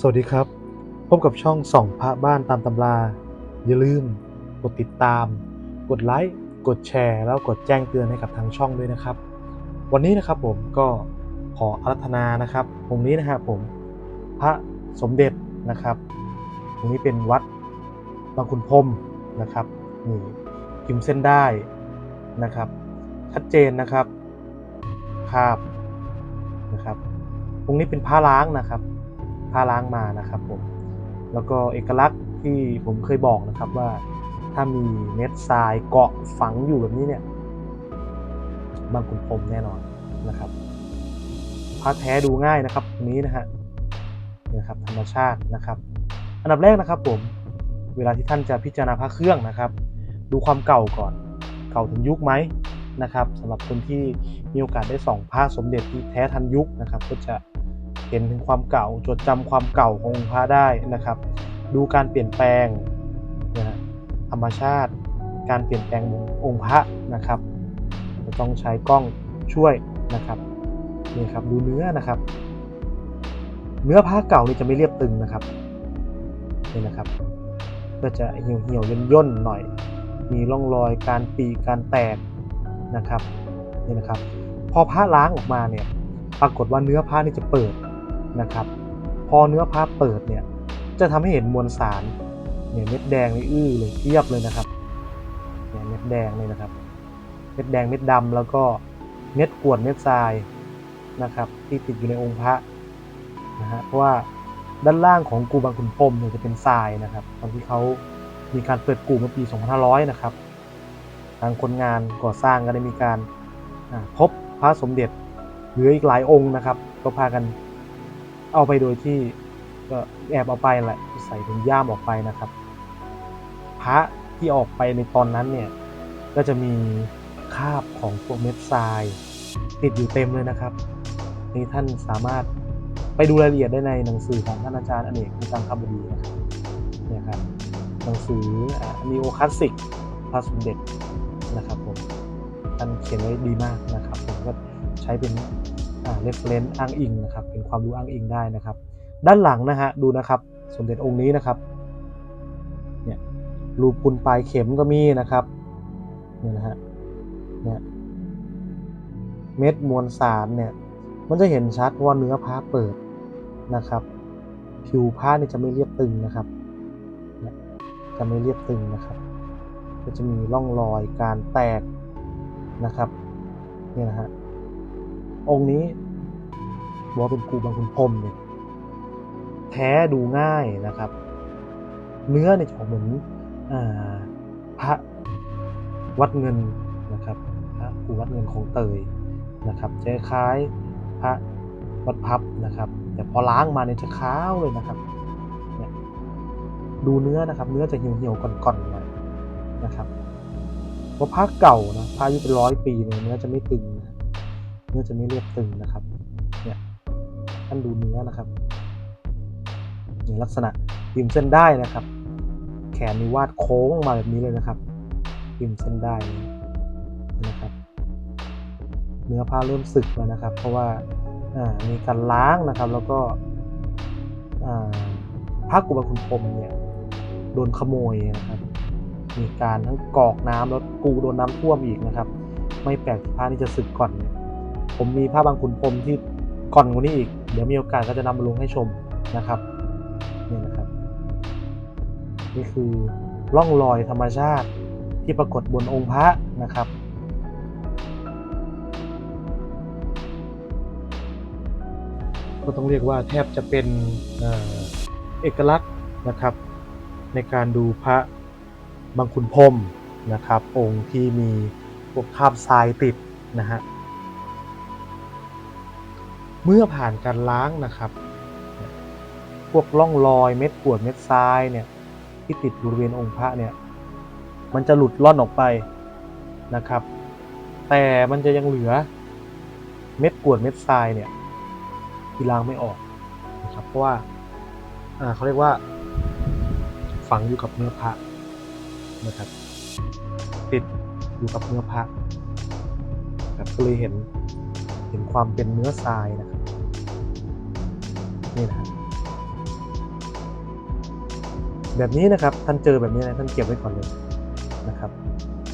สวัสดีครับ พบกับช่องส่องพระบ้านตามตำรา อย่าลืม กดติดตาม กดไลค์ กดแชร์ แล้วกดแจ้งเตือนให้กับทางช่องด้วยนะครับ วันนี้นะครับผมก็ขออารัธนานะครับองค์นี้นะครับผมพระสมเด็จนะครับองนี้เป็นวัดบางขุนพรมนะครับนี่พิมพ์เส้นได้นะครับ ชัดเจนนะครับภาพนะครับองนี้เป็นผ้าล้างนะครับ ผ้าล้างมานะครับผมแล้วก็เอกลักษณ์ที่ผมเคยบอกนะครับว่า ถ้ามีเม็ดทรายเกาะฝังอยู่แบบนี้เนี่ยบางขุนพรมแน่นอนนะครับผ้าแท้ดูง่ายนะครับตรงนี้นะฮะนี่นะครับธรรมชาตินะครับ อันดับแรกนะครับผมเวลาที่ท่านจะพิจารณาพระเครื่องนะครับ ดูความเก่าก่อนเก่าถึงยุคไหมนะครับสำหรับคนที่มีโอกาสได้ส่องพระสมเด็จที่แท้ทันยุคนะครับ ก็จะ เห็นถึงความเก่าจดจำความเก่าขององค์พระได้นะครับ ดูการเปลี่ยนแปลงนะธรรมชาติ การเปลี่ยนแปลงองค์พระนะครับจะต้องใช้กล้องช่วยนะครับนี่ครับดูเนื้อนะครับ เนื้อผ้าเก่านี่จะไม่เรียบตึงนะครับนี่นะครับก็จะเหี่ยวเหี่ยวย่นย่นหน่อย มีร่องรอยการปีการแตกนะครับนี่นะครับ พอผ้าล้างออกมาเนี่ยปรากฏว่าเนื้อผ้านี่จะเปิด นะครับ พอเนื้อผ้าเปิดเนี่ยจะทำให้เห็นมวลสารเนี่ยเม็ดแดงนี่อื้อเลยเทียบเลยนะครับเนี่ยเม็ดแดงเลยนะครับ เม็ดแดงเม็ดดำแล้วก็เม็ดกวดเม็ดทรายนะครับที่ติดอยู่ในองค์พระนะฮะเพราะว่าด้านล่างของกูบางขุนพรมเนี่ยจะเป็นทรายนะครับ ตอนที่เขามีการเปิดกูเมื่อปี 2500 นะครับ ทางคนงานก่อสร้างก็ได้มีการพบพระสมเด็จเหลืออีกหลายองค์นะครับ ก็พากัน เอาไปโดยที่ก็แอบเอาไปแหละใส่ถุงย่ามออกไปนะครับ พระที่ออกไปในตอนนั้นเนี่ยก็จะมีคราบของพวกเม็ดทราย ติดอยู่เต็มเลยนะครับนี่ท่านสามารถไปดูรายละเอียดได้ในหนังสือของท่านอาจารย์อเนกมิจังคบดีนะครับเนี่ยครับหนังสือนีโอคลาสสิกพระสมเด็จนะครับผมท่านเขียนไว้ดีมากนะครับผมก็ใช้เป็น อ่าเรฟเลนอ้างอิงนะครับ เป็นความรู้อ้างอิงได้นะครับ ด้านหลังนะฮะดูนะครับ สมเด็จองค์นี้นะครับเนี่ยรูพุนปลายเข็มก็มีนะครับเนี่ยนะฮะเนี่ยเม็ดมวลสารเนี่ยมันจะเห็นชัดว่าเนื้อผ้าเปิดนะครับ ผิวผ้าเนี่ยจะไม่เรียบตึงนะครับเนี่ยจะไม่เรียบตึงนะครับ ก็จะมีร่องรอยการแตกนะครับเนี่ยนะฮะ องค์นี้บอกว่าเป็นครูบางคุณพรมเนี่ยแท้ดูง่ายนะครับ เนื้อเนี่ยจะออกเหมือนอพระวัดเงินนะครับพระครูวัดเงินของเตยนะครับจะคล้ายพระวัดพับนะครับ แต่พอล้างมาเนี่ยจะขาวเลยนะครับเนี่ยดูเนื้อนะครับ เนื้อจะเหี่ยวๆก่อนๆหน่อยนะครับเพราะผ้าเก่านะผ้าอายุเป็นร้อยปีเนี่ยเนื้อจะไม่ตึง เนื้อจะไม่เรียบตึงนะครับ เนี่ยท่านดูเนื้อนะครับเนี่ยลักษณะพิมพ์เส้นได้นะครับ แขนนี่วาดโค้งมาแบบนี้เลยนะครับ พิมพ์เส้นได้นะครับ เนื้อผ้าเริ่มสึกแล้วนะครับ เพราะว่ามีการล้างนะครับ แล้วก็ผ้ากุบาคุณพรมเนี่ยโดนขโมยนะครับ มีการทั้งกรอกน้ำแล้วกูโดนน้ำท่วมอีกนะครับ ไม่แปลกที่ผ้านี่จะสึกก่อนเนี่ย ผมมีผ้าบางขุนพรมที่ก่อนกว่านี้อีก เดี๋ยวมีโอกาสก็จะนำมาลงให้ชมนะครับนี่นะครับ นี่คือร่องรอยธรรมชาติที่ปรากฏบนองค์พระนะครับก็ต้องเรียกว่าแทบจะเป็นเอกลักษณ์นะครับ ในการดูพระบางขุนพรมนะครับ องค์ที่มีพวกคาบทรายติดนะฮะ เมื่อผ่านการล้างนะครับ พวกร่องรอยเม็ดกวดเม็ดทรายเนี่ยที่ติดบริเวณองค์พระเนี่ยมันจะหลุดล่อนออกไปนะครับ แต่มันจะยังเหลือเม็ดกวดเม็ดทรายเนี่ยที่ล้างไม่ออกนะครับเพราะว่าอ่าเขาเรียกว่าฝังอยู่กับเนื้อพระนะครับติดอยู่กับเนื้อพระครับก็เลยเห็นเห็นความเป็นเนื้อทรายนะครับ นี่นะแบบนี้นะครับท่านเจอแบบนี้นะท่านเก็บไว้ก่อนเลยนะครับ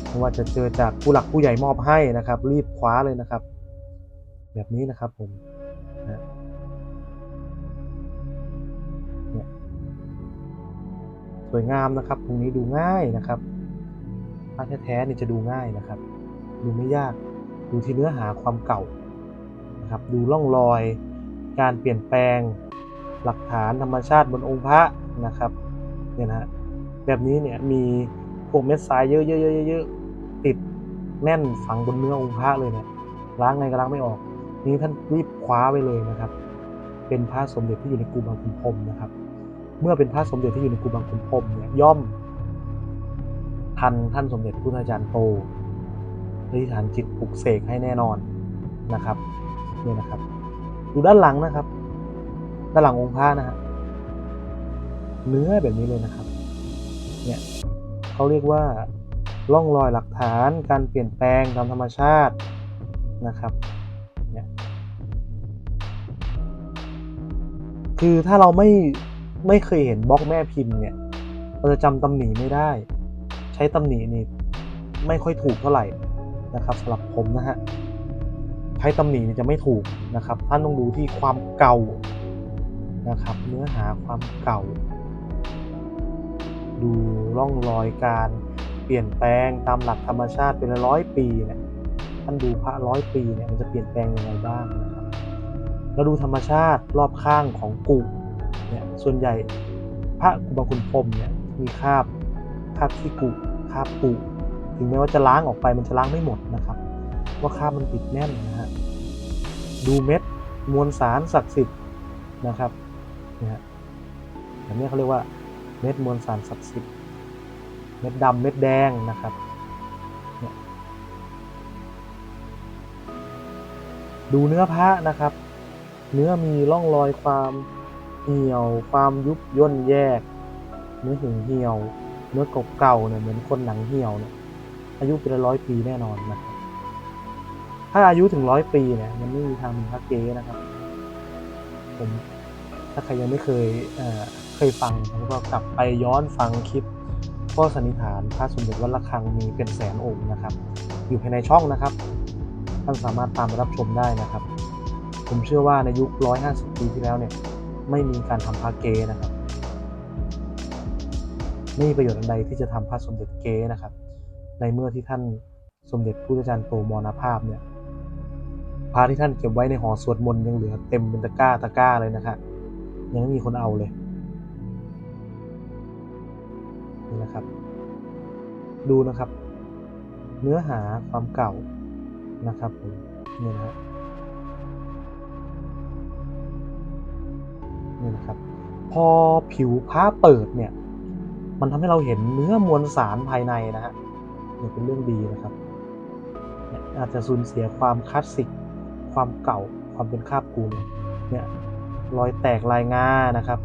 ไม่ว่าจะเจอจากผู้หลักผู้ใหญ่มอบให้นะครับ รีบคว้าเลยนะครับ แบบนี้นะครับผมนะสวยงามนะครับตรงนี้ดูง่ายนะครับพระแท้ๆนี่จะดูง่ายนะครับ ดูไม่ยากดูที่เนื้อหาความเก่านะครับ ดูร่องรอย การเปลี่ยนแปลง หลักฐานธรรมชาติบนองค์พระนะครับเนี่ยนะแบบนี้เนี่ยมีพวกเม็ดทรายเยอะๆๆๆติดแน่นฝังบนเนื้อองค์พระเลยเนี่ยล้างไงก็ล้างไม่ออก นี่ท่านรีบคว้าไว้เลยนะครับ เป็นพระสมเด็จที่อยู่ในกูบางขุนพรมนะครับ เมื่อเป็นพระสมเด็จที่อยู่ในกูบางขุนพรมเนี่ยย่อม ทันท่านสมเด็จพุทธาจารย์โตอธิษฐานจิตปลุกเสกให้แน่นอนนะครับเนี่ยนะครับ ดูด้านหลังนะครับ ด้านหลังองค์พระนะฮะเนื้อแบบนี้เลยนะครับ เนี่ยเขาเรียกว่าร่องรอยหลักฐานการเปลี่ยนแปลงตามธรรมชาตินะครับเนี่ยคือถ้าเราไม่ไม่เคยเห็นบล็อกแม่พิมพ์เนี่ยเราจะจำตำหนิไม่ได้ ใช้ตำหนินี่ไม่ค่อยถูกเท่าไหร่นะครับสำหรับผมนะฮะใช้ตำหนินี่จะไม่ถูกนะครับ ท่านต้องดูที่ความเก่า นะครับ เนื้อหาความเก่า ดูร่องรอยการเปลี่ยนแปลงตามหลักธรรมชาติเป็นร้อยปีเนี่ยท่านดูพระร้อยปีเนี่ยมันจะเปลี่ยนแปลงยังไงบ้างนะครับแล้วดูธรรมชาติรอบข้างของกุเนี่ยส่วนใหญ่พระกุบาคุณพรมเนี่ยมีคราบคราบที่กุคราบกุถึงแม้ว่าจะล้างออกไปมันจะล้างไม่หมดนะครับ ว่าคราบมันติดแน่นนะฮะดูเม็ดมวลสารศักดิ์สิทธิ์นะครับ นี่ยฮะแบบนี้เขาเรียกว่าเม็ดมวลสารศักดิ์สิทธิ์เม็ดดำเม็ดแดงนะครับเนี่ยดูเนื้อพระนะครับ เนื้อมีร่องรอยความเหี่ยว ความยุบย่นแยก เนื้อหึงเหี่ยว เนื้อเก่าๆเนี่ยเหมือนคนหนังเหี่ยวเนี่ยอายุเป็นร้อยปีแน่นอนนะครับถ้าอายุถึงร้อยปีเนี่ยมันไม่มีทางมีพระเกนะครับผม ถ้าใครยังไม่เคยเเคยฟังผมก็กลับไปย้อนฟังคลิปก็สันนิษฐานพระสมเด็จวัดระฆังมีเป็นแสนองค์นะครับ อยู่ภายในช่องนะครับ ท่านสามารถตามไปรับชมได้นะครับ ผมเชื่อว่าในยุค 150 ปีที่แล้วเนี่ยไม่มีการทำพระเกนะครับไม่มีประโยชน์อันใดที่จะทำพระสมเด็จเกนะครับ ในเมื่อที่ท่านสมเด็จพุทธจารย์โตมรณภาพเนี่ยพระที่ท่านเก็บไว้ในหอสวดมนต์ยังเหลือเต็มเป็นตะกร้าตะกร้าเลยนะครับ ยังไม่มีคนเอาเลยนี่นะครับ ดูนะครับ เนื้อหาความเก่านะครับผมนี่นะฮะนี่นะครับ พอผิวผ้าเปิดเนี่ย มันทำให้เราเห็นเนื้อมวลสารภายในนะฮะนี่เป็นเรื่องดีนะครับอาจจะสูญเสียความคลาสสิก ความเก่า ความเป็นคาบกูเนี่ย รอยแตกลายงานะครับ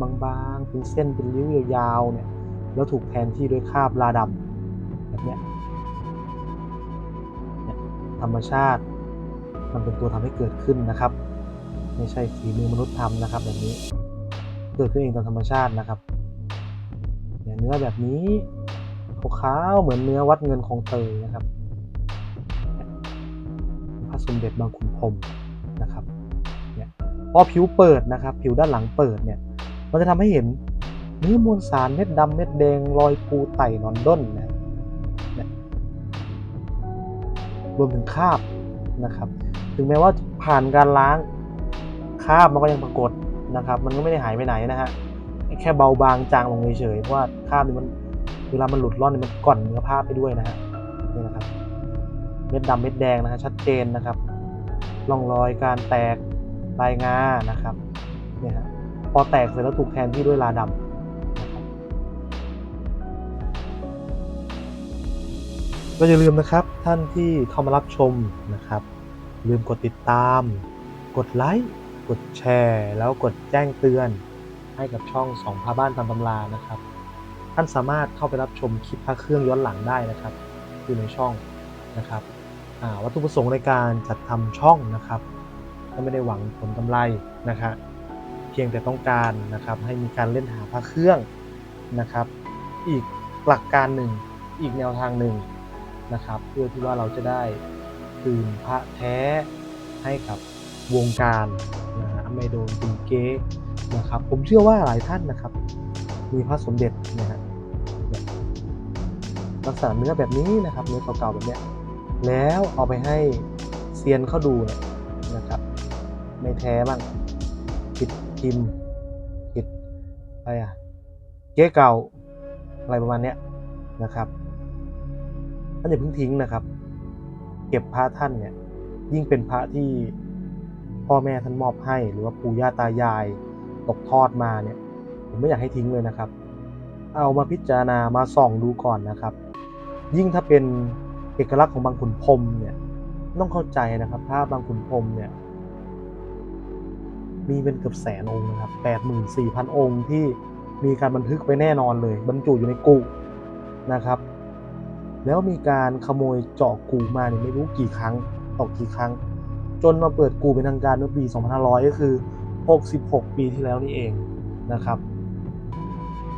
บางๆ เป็นเส้นเป็นริ้วยาวๆเนี่ยแล้วถูกแทนที่ด้วยคราบลาดำแบบเนี้ยธรรมชาติมันเป็นตัวทำให้เกิดขึ้นนะครับ ไม่ใช่ฝีมือมนุษย์ทำนะครับ แบบนี้เกิดขึ้นเองตามธรรมชาตินะครับเนื้อแบบนี้ขาวๆเหมือนเนื้อวัดเงินของเตยนะครับพระสมเด็จบางขุนพรม อผิวเปิดนะครับ ผิวด้านหลังเปิดเนี่ยมันจะทำให้เห็นเนื้อมวลสารเม็ดดำเม็ดแดงรอยปูไต่นอนด้นนะเนี่ยรวมถึงคราบนะครับ ถึงแม้ว่าผ่านการล้างคราบมันก็ยังปรากฏนะครับ มันก็ไม่ได้หายไปไหนนะฮะแค่เบาบางจางลงเฉยๆเพราะว่าคราบนี่มันเวลามันหลุดร่อนนี่มันก่อนเนื้อผ้าไปด้วยนะฮะนี่นะครับ เม็ดดำเม็ดแดงนะฮะชัดเจนนะครับร่องรอยการแตก ลายงานะครับเนี่ยฮะพอแตกเสร็จแล้วถูกแทนที่ด้วยลาดำนะครับก็อย่าลืมนะครับท่านที่เข้ามารับชมนะครับ ลืมกดติดตาม กดไลค์กดแชร์ แล้วกดแจ้งเตือน ให้กับช่องสองพาบ้านตามตำรานะครับ ท่านสามารถเข้าไปรับชมคลิปพระเครื่องย้อนหลังได้นะครับอยู่ในช่องนะครับวัตถุประสงค์ในการจัดทำช่องนะครับ ก็ไม่ได้หวังผลกำไรนะครับเพียงแต่ต้องการนะครับให้มีการเล่นหาพระเครื่องนะครับ อีกหลักการหนึ่งอีกแนวทางหนึ่งนะครับ เพื่อที่ว่าเราจะได้คืนพระแท้ให้กับวงการนะฮะไม่โดนตีเก๊นะครับ ผมเชื่อว่าหลายท่านนะครับ มีพระสมเด็จนะฮะลักษณะเนื้อแบบนี้นะครับเนื้อเก่าๆแบบเนี้ยแล้วเอาไปให้เซียนเขาดูเนี่ย ไม่แท้บ้างผิดพิมผิดอะไรอะเก๊เก่าอะไรประมาณเนี้ยนะครับท่านอย่าเพิ่งทิ้งนะครับ เก็บพระท่านเนี่ยยิ่งเป็นพระที่พ่อแม่ท่านมอบให้หรือว่าปู่ย่าตายายตกทอดมาเนี่ยผมไม่อยากให้ทิ้งเลยนะครับ เอามาพิจารณามาส่องดูก่อนนะครับ ยิ่งถ้าเป็นเอกลักษณ์ของบางขุนพรมเนี่ยต้องเข้าใจนะครับพระบางขุนพรมเนี่ย มีเป็นเกือบแสนองค์นะครับแปดหมื่นสี่พันองค์ที่มีการบันทึกไว้แน่นอนเลย บรรจุอยู่ในกุนะครับ แล้วมีการขโมยเจาะกูมาเนี่ยไม่รู้กี่ครั้งตกกี่ครั้ง จนมาเปิดกูเป็นทางการเมื่อปี 2500 ก็คือ 66 ปีที่แล้วนี่เองนะครับ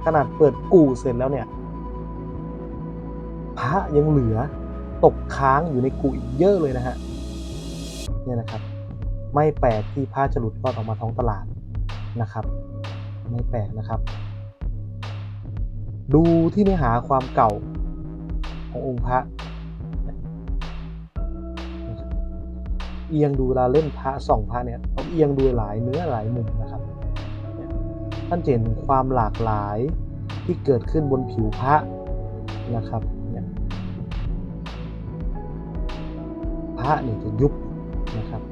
ขนาดเปิดกูเสร็จแล้วเนี่ยพระยังเหลือตกค้างอยู่ในกูอีกเยอะเลยนะฮะเนี่ยนะครับ ไม่แปลกที่ผ้าจะหลุดรอดออกมาท้องตลาดนะครับ ไม่แปลกนะครับ ดูที่เนื้อหาความเก่าขององค์พระเอียงดูเวลาเล่นพระส่องพระเนี่ยเขาเอียงดูหลายเนื้อหลายมุมนะครับท่านเห็นความหลากหลายที่เกิดขึ้นบนผิวพระนะครับพระเนี่ยจะยุบนะครับ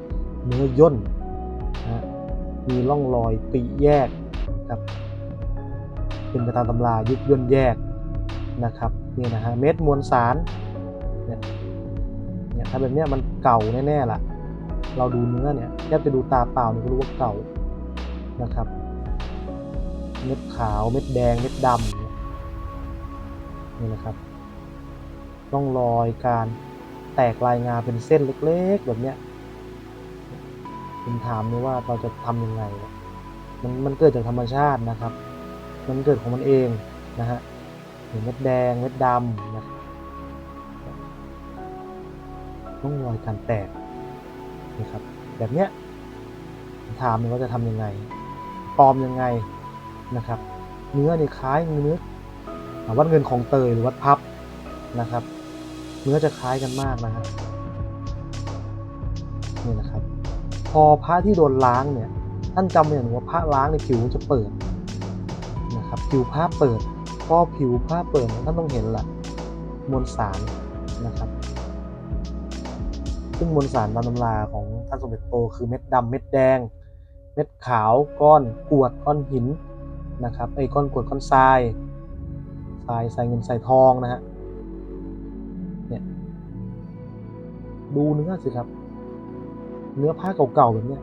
เนื้อย่นนะฮะมีร่องรอยปีแยกครับเป็นไปตามตำรายุบย่นแยกนะครับนี่นะฮะเม็ดมวลสารเนี่ยเนี่ยถ้าแบบเนี้ยมันเก่าแน่ๆล่ะ เราดูเนื้อเนี่ยแทบจะดูตาเปล่าเนี่ยก็รู้ว่าเก่านะครับ เม็ดขาวเม็ดแดงเม็ดดำเนี่ยนี่นะครับร่องรอยการแตกลายงาเป็นเส้นเล็กๆ แบบเนี้ย ผมถามเลยว่าเราจะทำยังไง มันมันเกิดจากธรรมชาตินะครับ มันเกิดของมันเองนะฮะเห็นเม็ดแดงเม็ดดำนะครับต้องรอยการแตกนะครับ แบบเนี้ยถามเลยว่าจะทำยังไง ปลอมยังไงนะครับ เนื้อเนี่ยคล้ายเนื้อวัดเงินของเตยหรือวัดพับนะครับ เนื้อจะคล้ายกันมากนะฮะนี่ อพระที่โดนล้างเนี่ยท่านจำไว้อย่างหนึ่งว่าพระล้างในผิวมันจะเปิดนะครับผิวพระเปิดพอผิวพระเปิดท่านต้องเห็นละมวลสารนะครับ ซึ่งมวลสารตามตำราของท่านสมเด็จโตคือเม็ดดำเม็ดแดง เม็ดขาวก้อนกวดก้อนหินนะครับไอ้ก้อนกวดก้อนทรายทรายทรายเงินทรายทองนะฮะเนี่ยดูเนื้อสิครับ เนื้อผ้าเก่าๆแบบเนี้ย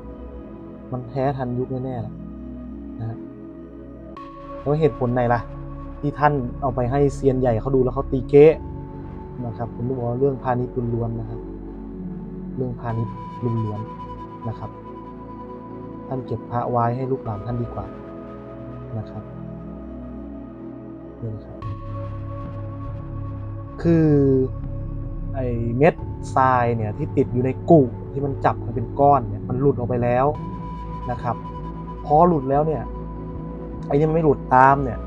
มันแท้ทันยุคแน่ๆแหละนะฮะแล้วเหตุผลไหนล่ะ ที่ท่านเอาไปให้เซียนใหญ่เขาดูแล้วเขาตีเก๊นะครับผมบอกว่าเรื่องพาณิชย์ล้วนๆนะครับ เรื่องพาณิชย์ล้วนๆนะครับ ท่านเก็บพระไว้ให้ลูกหลานท่านดีกว่านะครับนี่นะครับ คือไอเม็ดทรายเนี่ยที่ติดอยู่ในกุ ที่มันจับกันเป็นก้อนเนี่ยมันหลุดออกไปแล้วนะครับพอหลุดแล้วเนี่ยไอ้นี่มันไม่หลุดตามเนี่ย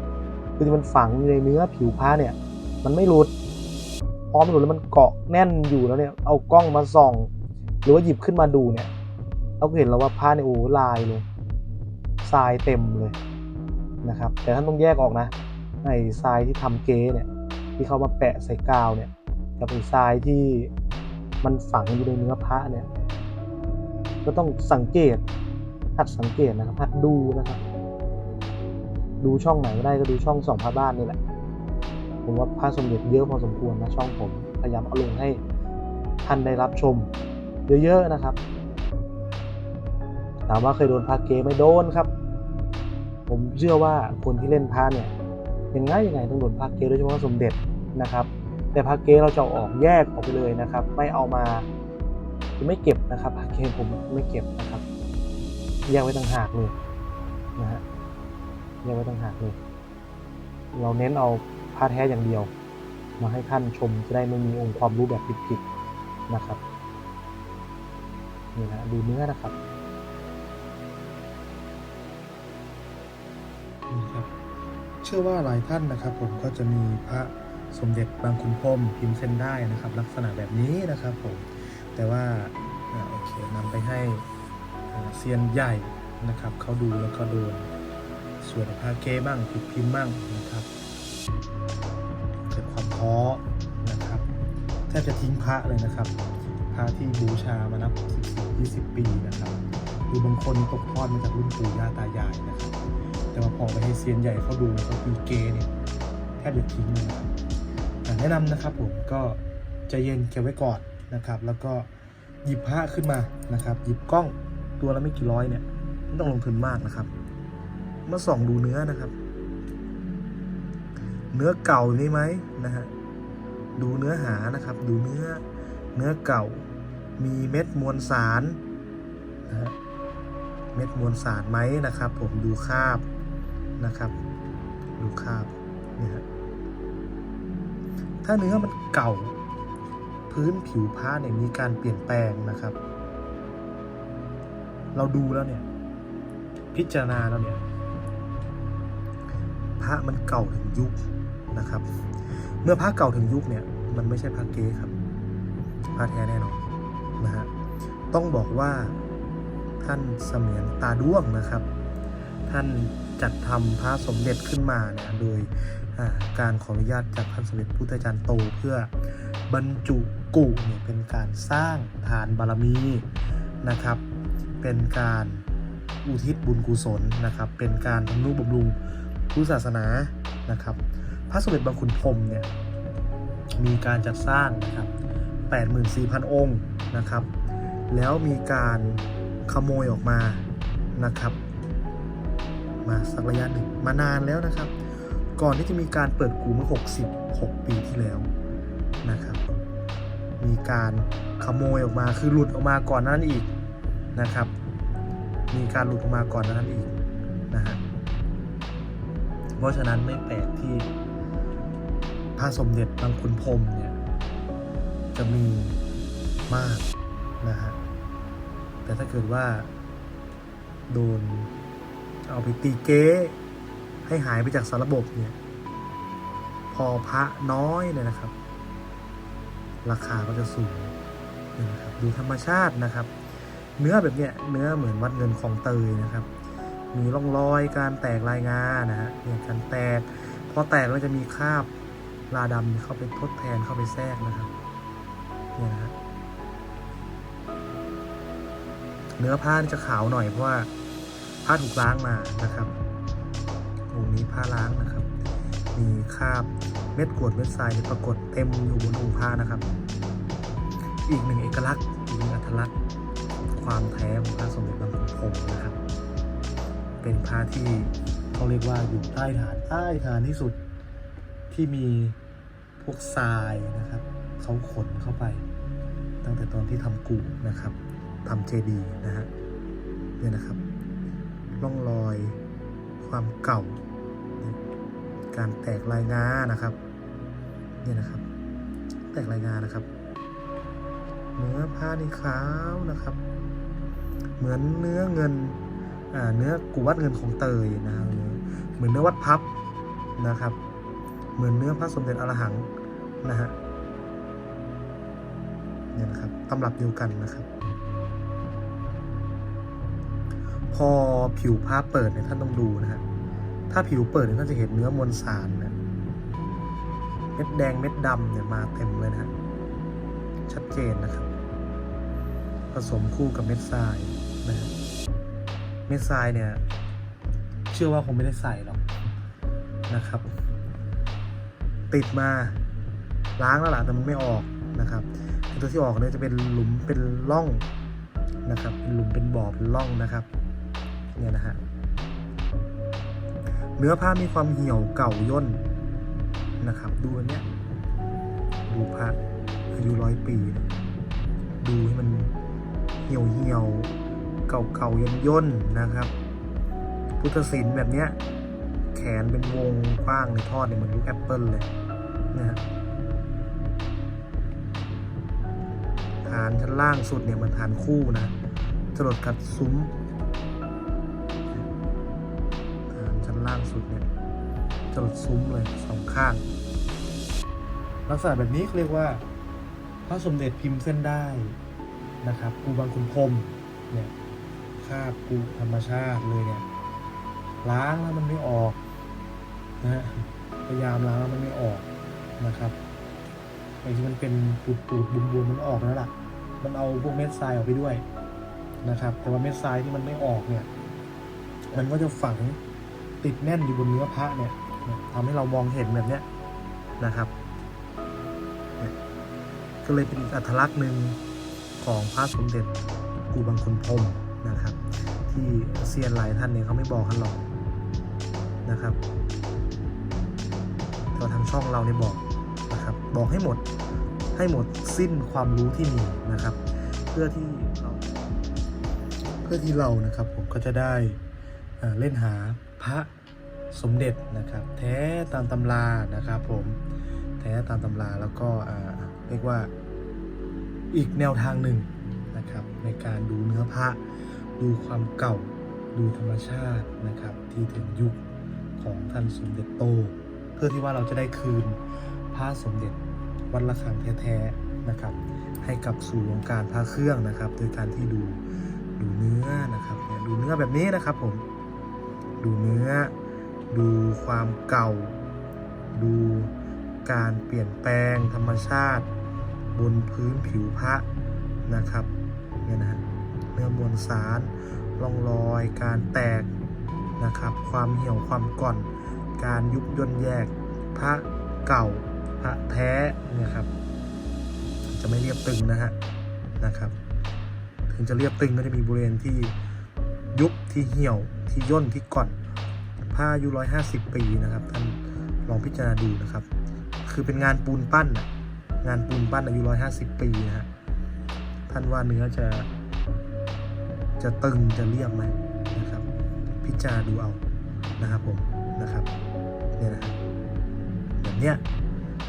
คือที่มันฝังอยู่ในเนื้อผิวผ้าเนี่ย มันไม่หลุดพอมันหลุดแล้วมันเกาะแน่นอยู่แล้วเนี่ยเอากล้องมาส่อง หรือว่าหยิบขึ้นมาดูเนี่ยเราก็เห็นแล้วว่าผ้าเนี่ยโอ้ลายเลยทรายเต็มเลยนะครับ แต่ท่านต้องแยกออกนะไอ้ทรายที่ทำเก๊เนี่ยที่เขามาแปะใส่กาวเนี่ยกับไอ้ทรายที่มันฝังอยู่ในเนื้อพระเนี่ย ก็ต้องสังเกตหัดสังเกตนะครับหัดดูนะครับ ดูช่องไหนได้ก็ดูช่องสองพระบ้านนี่แหละผมว่าพระสมเด็จเยอะพอสมควรนะช่องผมพยายามเอาลงให้ท่านได้รับชม เยอะๆนะครับถามว่าเคยโดนพระเกไหม่โดนครับ ผมเชื่อว่าคนที่เล่นพระเนี่ยยังไงยังไงต้องโดนพระเกโดยเฉพาะสมเด็จนะครับ แต่พระเกเราจะออกแยกออกไปเลยนะครับ ไม่เอามา ไม่เก็บนะครับพระเกผมไม่เก็บนะครับแยกไว้ต่างหากเลยนะฮะแยกไว้ต่างหากเลยเราเน้นเอาพระแท้อย่างเดียว มาให้ท่านชมจะได้ไม่มีองค์ความรู้แบบผิดๆนะครับนี่นะดูเนื้อนะครับนี่ครับ เชื่อว่าหลายท่านนะครับ ผมก็จะมีพระสมเด็จบางคุณพรมพิมพ์เส้นได้นะครับ ลักษณะแบบนี้นะครับผม แต่ว่าอโอเคนำไปให้เซียนใหญ่นะครับเขาดูแล้วก็โดนส่วนพาเก้บ้างผิดพิมพ์บ้างนะครับเกิดความท้อนะครับแทบจะทิ้งพระเลยนะครับพระที่บูชามานับ10 20 ปีนะครับคือบางคนตกทอดมาจากรุ่นปู่ย่าตายายนะครับ แต่ว่าพอไปให้เซียนใหญ่เขาดูเขาตีเกเนี่ยแทบจะทิ้งเลยนะครับแนะนำนะครับผมก็ใจเย็นเก็บไว้ก่อน นะครับ แล้วก็หยิบผ้าขึ้นมานะครับ หยิบกล้องตัวละไม่กี่ร้อยเนี่ยไม่ต้องลงทุนมากนะครับ มาส่องดูเนื้อนะครับ เนื้อเก่านี่ไหมนะฮะดูเนื้อหานะครับ ดูเนื้อเนื้อเก่า มีเม็ดมวลสารนะฮะเม็ดมวลสารไหมนะครับ ผมดูคราบนะครับ ดูคราบเนี่ยฮะถ้าเนื้อมันเก่า พื้นผิวผ้าเนี่ยมีการเปลี่ยนแปลงนะครับ เราดูแล้วเนี่ย พิจารณาแล้วเนี่ยพระมันเก่าถึงยุคนะครับ เมื่อพระเก่าถึงยุคเนี่ย มันไม่ใช่พระเก๊ครับพระแท้แน่นอนนะฮะต้องบอกว่าท่านเสมียนตาด้วงนะครับ ท่านจัดทำพระสมเด็จขึ้นมาเนี่ยโดยการขออนุญาตจากท่านสมเด็จพุทธจารย์โตเพื่อบรรจุ กุเนี่ยเป็นการสร้างฐานบารมีนะครับ เป็นการอุทิศบุญกุศลนะครับ เป็นการทำนุบำรุงพุทธศาสนานะครับ พระสมเด็จบางขุนพรมเนี่ยมีการจัดสร้างนะครับ84,000 องค์นะครับ แล้วมีการขโมยออกมานะครับ มาสักระยะหนึ่งมานานแล้วนะครับ ก่อนที่จะมีการเปิดกูเมื่อ 66 ปีที่แล้วนะครับ มีการขโมยออกมาคือหลุดออกมาก่อนนั้นอีกนะครับ มีการหลุดออกมาก่อนนั้นอีกนะฮะเพราะฉะนั้นไม่แปลกที่พระสมเด็จบางคุณพรมเนี่ยจะมีมากนะฮะแต่ถ้าเกิดว่า โดนเอาไปตีเก๊ให้หายไปจากสารระบบเนี่ย พอพระน้อยเลยนะครับ ราคาก็จะสูงนะครับดูธรรมชาตินะครับ เนื้อแบบเนี้ยเนื้อเหมือนวัดเงินของเตยนะครับ มีร่องรอยการแตกลายงานะฮะเนี่ยการแตกพอแตกแล้วจะมีคราบลาดำเข้าไปทดแทนเข้าไปแทรกนะครับเนี่ยนะฮะเนื้อผ้าจะขาวหน่อยเพราะว่าผ้าถูกล้างมานะครับองนี้ผ้าล้างนะครับ มีคราบ เม็ดกรวดเม็ดทรายปรากฏเต็มอยู่บนองค์ผ้านะครับ อีกหนึ่งเอกลักษณ์อีกหนึ่งอัตลักษณ์ความแท้ของพระสมเด็จบางขุนพรมนะครับ เป็นพระที่เขาเรียกว่าอยู่ใต้ฐานใต้ฐานที่สุดที่มีพวกทรายนะครับเขาขนเข้าไป ตั้งแต่ตอนที่ทำกูนะครับทำเจดีนะฮะเนี่ยนะครับร่องรอยความเก่า การแตกลายงานะครับ เนี่ยนะครับ แตกลายงานะครับ เนื้อผ้านี่ขาวนะครับ เหมือนเนื้อเงินเนื้อกูวัดเงินของเตยนะครับเหมือนเนื้อวัดพับนะครับ เหมือนเนื้อพระสมเด็จอรหังนะฮะเนี่ยนะครับตำรับเดียวกันนะครับ พอผิวผ้าเปิดเนี่ยท่านต้องดูนะฮะถ้าผิวเปิดเนี่ยท่านจะเห็นเนื้อมวลสารนะ เม็ดแดงเม็ดดำเนี่ยมาเต็มเลยนะชัดเจนนะครับ ผสมคู่กับเม็ดทรายนะเม็ดทรายเนี่ย เชื่อว่าคงไม่ได้ใส่หรอกนะครับ ติดมาล้างแล้วล่ะแต่มันไม่ออกนะครับตัวที่ออกเนี่ยจะเป็นหลุมเป็นร่องนะครับ เป็นหลุมเป็นบ่อเป็นร่องนะครับ เนี่ยนะฮะเนื้อผ้ามีความเหี่ยวเก่าย่น นะครับ ดูอันเนี้ยดูพระอายุร้อยปีนะดูให้มันเหี่ยวเหี่ยวเก่าเก่าย่นย่นนะครับ พุทธศิลป์แบบเนี้ยแขนเป็นวงกว้างในทอดเนี่ยเหมือนลูกแอปเปิลเลยนะฮะฐานชั้นล่างสุดเนี่ยมันฐานคู่นะจรดกัดซุ้มฐานชั้นล่างสุดเนี่ย จรดซุ้มเลยสองข้าง ลักษณะแบบนี้เขาเรียกว่า พระสมเด็จพิมพ์เส้นได้นะครับกูบางคุณพรมเนี่ยคาบกูธรรมชาติเลยเนี่ยล้างแล้วมันไม่ออกนะฮะพยายามล้างแล้วมันไม่ออกนะครับไอ้ที่มันเป็นปูดปูดบุมบุมๆมันออกแล้วล่ะ มันเอาพวกเม็ดทรายออกไปด้วยนะครับ แต่ว่าเม็ดทรายที่มันไม่ออกเนี่ย มันก็จะฝังติดแน่นอยู่บนเนื้อพระเนี่ย ทำให้เรามองเห็นแบบเนี้ยนะครับก็เลยเป็นอีกอัตลักษณ์หนึ่งของพระสมเด็จกูบางคนพรมนะครับ ที่เซียนหลายท่านเนี่ยเขาไม่บอกกันหรอกนะครับแต่ว่าทางช่องเราเนี่ยบอกนะครับ บอกให้หมดให้หมดสิ้นความรู้ที่มีนะครับ เพื่อที่เราเพื่อที่เรานะครับผมก็จะได้เล่นหาพระ สมเด็จนะครับ แท้ตามตำรานะครับผมแท้ตามตำราแล้วก็เรียกว่าอีกแนวทางหนึ่งนะครับ ในการดูเนื้อพระดูความเก่าดูธรรมชาตินะครับ ที่ถึงยุคของท่านสมเด็จโต เพื่อที่ว่าเราจะได้คืนพระสมเด็จวัดระฆังแท้ๆนะครับ ให้กับสู่วงการพระเครื่องนะครับ โดยการที่ดูดูเนื้อนะครับดูเนื้อแบบนี้นะครับผมดูเนื้อ ดูความเก่า ดูการเปลี่ยนแปลงธรรมชาติ บนพื้นผิวพระนะครับเนี่ยนะเนื้อมวลสารร่องรอยการแตกนะครับ ความเหี่ยวความก่อน การยุบย่นแยกพระเก่าพระแท้เนี่ยครับ จะไม่เรียบตึงนะฮะนะครับ ถึงจะเรียบตึงก็จะมีบริเวณที่ยุบที่เหี่ยวที่ย่นที่ก่อน ผ้าอายุร้อยห้าสิบปีนะครับท่านลองพิจารณาดูนะครับ คือเป็นงานปูนปั้นงานปูนปั้นอายุร้อยห้าสิบปีนะฮะท่านว่าเนื้อจะ จะตึงจะเรียบไหมนะครับ พิจารณาดูเอานะครับผมนะครับเนี่ยนะแบบเนี้ย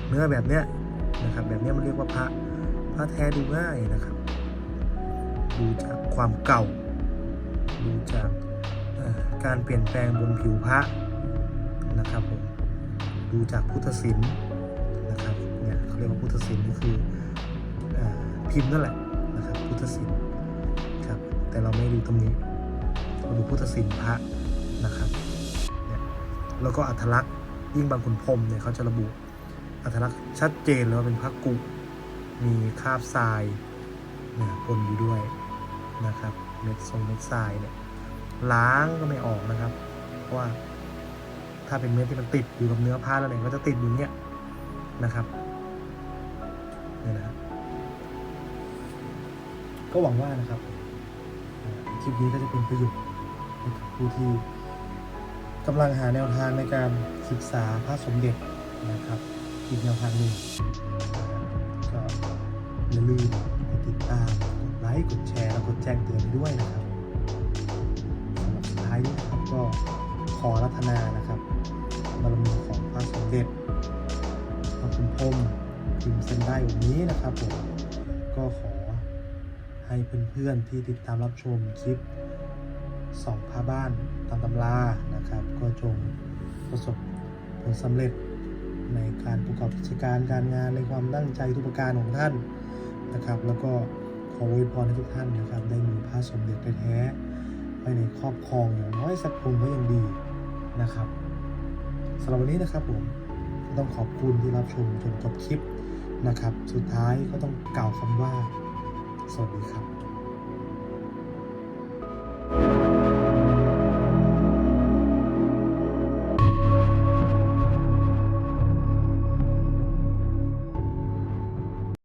เนื้อแบบเนี้ยนะครับ แบบเนี้ยมันเรียกว่าพระพระแท้ดูง่ายนะครับ ดูจากความเก่า ดูจาก การเปลี่ยนแปลงบนผิวพระนะครับผมดูจากพุทธศิลป์นะครับเนี่ยเขาเรียกว่าพุทธศิลป์ก็คืออพิมพ์นั่นแหละนะครับพุทธศิลป์ครับแต่เราไม่ดูตรงนี้เราดูพุทธศิลป์พระนะครับเนี่ยแล้วก็อัธลักษณ์ยิ่งบางขุนพรมเนี่ยเขาจะระบุอัธลักษณ์ชัดเจนเลยว่าเป็นพระกุมีคราบทรายเนี่ยปนอยู่ด้วยนะครับเม็ดทรงเม็ดทรายเนี่ย ล้างก็ไม่ออกนะครับ เพราะว่าถ้าเป็นเม็ดที่มันติดอยู่กับเนื้อผ้าแล้วเนี่ยก็จะติดอยู่เนี่ยนะครับเนี่ยนะครับ ก็หวังว่านะครับคลิปนี้ก็จะเป็นประโยชน์ให้กับผู้ที่กำลังหาแนวทางในการศึกษาพระสมเด็จนะครับอีกแนวทางหนึ่งก็อย่าลืมติดตามกดไลค์กดแชร์ แล้วกดแจ้งเตือนด้วยนะครับายนะครับก็ขอรัตนานะครับบารมีของพระสมเด็จพระคุณพรมพิมพ์เส้นได้วันนี้นะครับผมก็ขอให้เพื่อนๆที่ติดตามรับชมคลิปสองพาบ้านตามตำรานะครับ ก็จงประสบผลสำเร็จในการประกอบกิจการการงานในความตั้งใจทุกประการของท่านนะครับ แล้วก็ขออวยพรให้ทุกท่านนะครับ ได้มีพระสมเด็จแท้ๆ ไว้ในครอบครองอย่างน้อยสักองค์ก็ยังดีนะครับสำหรับวันนี้นะครับผมต้องขอบคุณที่รับชมจนจบคลิปนะครับ สุดท้ายก็ต้องกล่าวคำว่า สวัสดีครับ